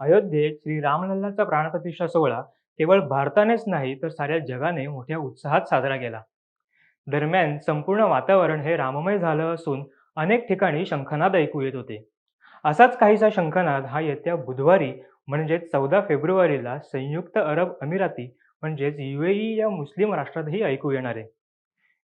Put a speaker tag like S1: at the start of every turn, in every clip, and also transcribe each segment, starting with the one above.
S1: अयोध्येत श्री रामलल्लाचा प्राणप्रतिष्ठा सोहळा केवळ भारतानेच नाही तर साऱ्या जगाने मोठ्या उत्साहात साजरा केला. दरम्यान संपूर्ण वातावरण हे राममय झालं असून अनेक ठिकाणी शंखनाद ऐकू येत होते. असाच काहीसा शंखनाद हा येत्या बुधवारी म्हणजेच चौदा फेब्रुवारीला संयुक्त अरब अमिराती म्हणजेच युएई या मुस्लिम राष्ट्रातही ऐकू येणार आहे.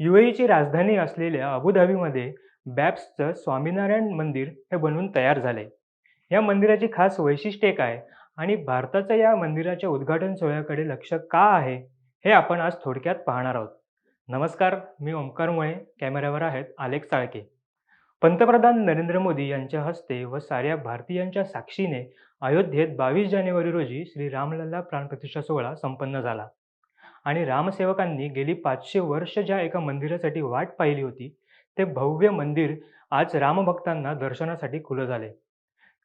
S1: युएईची राजधानी असलेल्या अबुधाबीमध्ये बॅप्सचं स्वामीनारायण मंदिर हे बनवून तयार झालंय. या मंदिराची खास वैशिष्ट्ये काय? आणि भारताचं या मंदिराच्या उद्घाटन सोहळ्याकडे लक्ष का आहे? हे आपण आज थोडक्यात पाहणार आहोत. नमस्कार मी ओंकार मुळे कॅमेऱ्यावर आहेत आलेख चाळके पंतप्रधान नरेंद्र मोदी यांच्या हस्ते व साऱ्या भारतीयांच्या साक्षीने अयोध्येत बावीस जानेवारी रोजी श्री रामलल्ला प्राणप्रतिष्ठा सोहळा संपन्न झाला. आणि रामसेवकांनी गेली पाचशे वर्ष ज्या एका मंदिरासाठी वाट पाहिली होती ते भव्य मंदिर आज रामभक्तांना दर्शनासाठी खुलं झाले.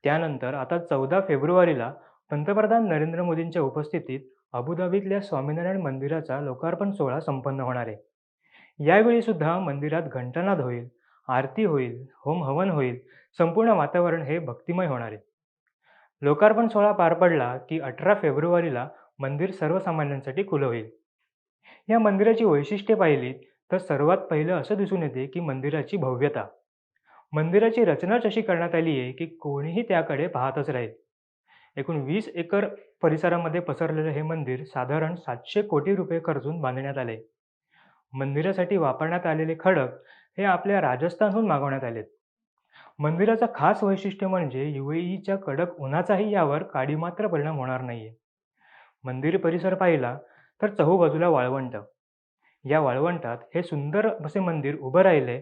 S1: त्यानंतर आता चौदा फेब्रुवारीला पंतप्रधान नरेंद्र मोदींच्या उपस्थितीत अबुधाबीतल्या स्वामीनारायण मंदिराचा लोकार्पण सोहळा संपन्न होणार आहे. यावेळी सुद्धा मंदिरात घंटानाद होईल आरती होईल होम हवन होईल संपूर्ण वातावरण हे भक्तिमय होणार आहे. लोकार्पण सोहळा पार पडला की अठरा फेब्रुवारीला मंदिर सर्वसामान्यांसाठी खुलं होईल. या मंदिराची वैशिष्ट्ये पाहिली तर सर्वात पहिलं असं दिसून येते की मंदिराची भव्यता. मंदिराची रचनाच अशी करण्यात आली आहे की कोणीही त्याकडे पाहतच राहील? एकूण वीस एकर परिसरामध्ये पसरलेलं हे मंदिर साधारण सातशे कोटी रुपये खर्चून बांधण्यात आले मंदिरासाठी वापरण्यात आलेले खडक हे आपल्या राजस्थानहून मागवण्यात आलेत. मंदिराचं खास वैशिष्ट्य म्हणजे युएईच्या कडक उन्हाचाही यावर काडीमात्र परिणाम होणार नाहीये. मंदिर परिसर पाहिला तर चहूबाजूला वाळवंट. या वाळवंटात हे सुंदर असे मंदिर उभं राहिले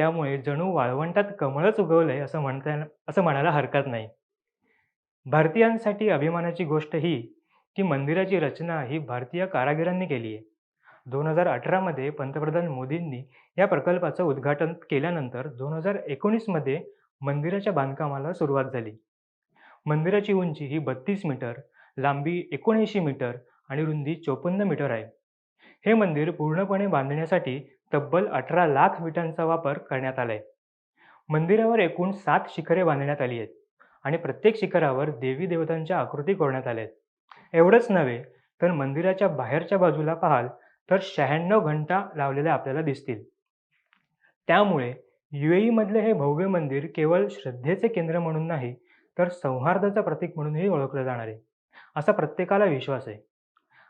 S1: त्यामुळे जणू वाळवंटात कमळच उगवलंय असं म्हणता असं म्हणायला हरकत नाही. भारतीयांसाठी अभिमानाची गोष्ट ही की मंदिराची रचना ही भारतीय कारागिरांनी केली आहे दोन हजार अठरामध्ये पंतप्रधान मोदींनी या प्रकल्पाचं उद्घाटन केल्यानंतर दोन हजार एकोणीसमध्ये मंदिराच्या बांधकामाला सुरुवात झाली. मंदिराची उंची ही बत्तीस मीटर लांबी एकोणऐंशी मीटर आणि रुंदी चोपन्न मीटर आहे. हे मंदिर पूर्णपणे बांधण्यासाठी तब्बल अठरा लाख विटांचा वापर करण्यात आलाय. मंदिरावर एकूण सात शिखरे बांधण्यात आली आहेत आणि प्रत्येक शिखरावर देवी देवतांच्या आकृती कोरण्यात आल्या आहेत. एवढंच नव्हे तर मंदिराच्या बाहेरच्या बाजूला पाहाल तर शहाण्णव घंटा लावलेल्या आपल्याला दिसतील. त्यामुळे युएई मधले हे भव्य मंदिर केवळ श्रद्धेचे केंद्र म्हणून नाही तर सौहार्दाचं प्रतीक म्हणूनही ओळखलं जाणार आहे. असा प्रत्येकाला विश्वास आहे.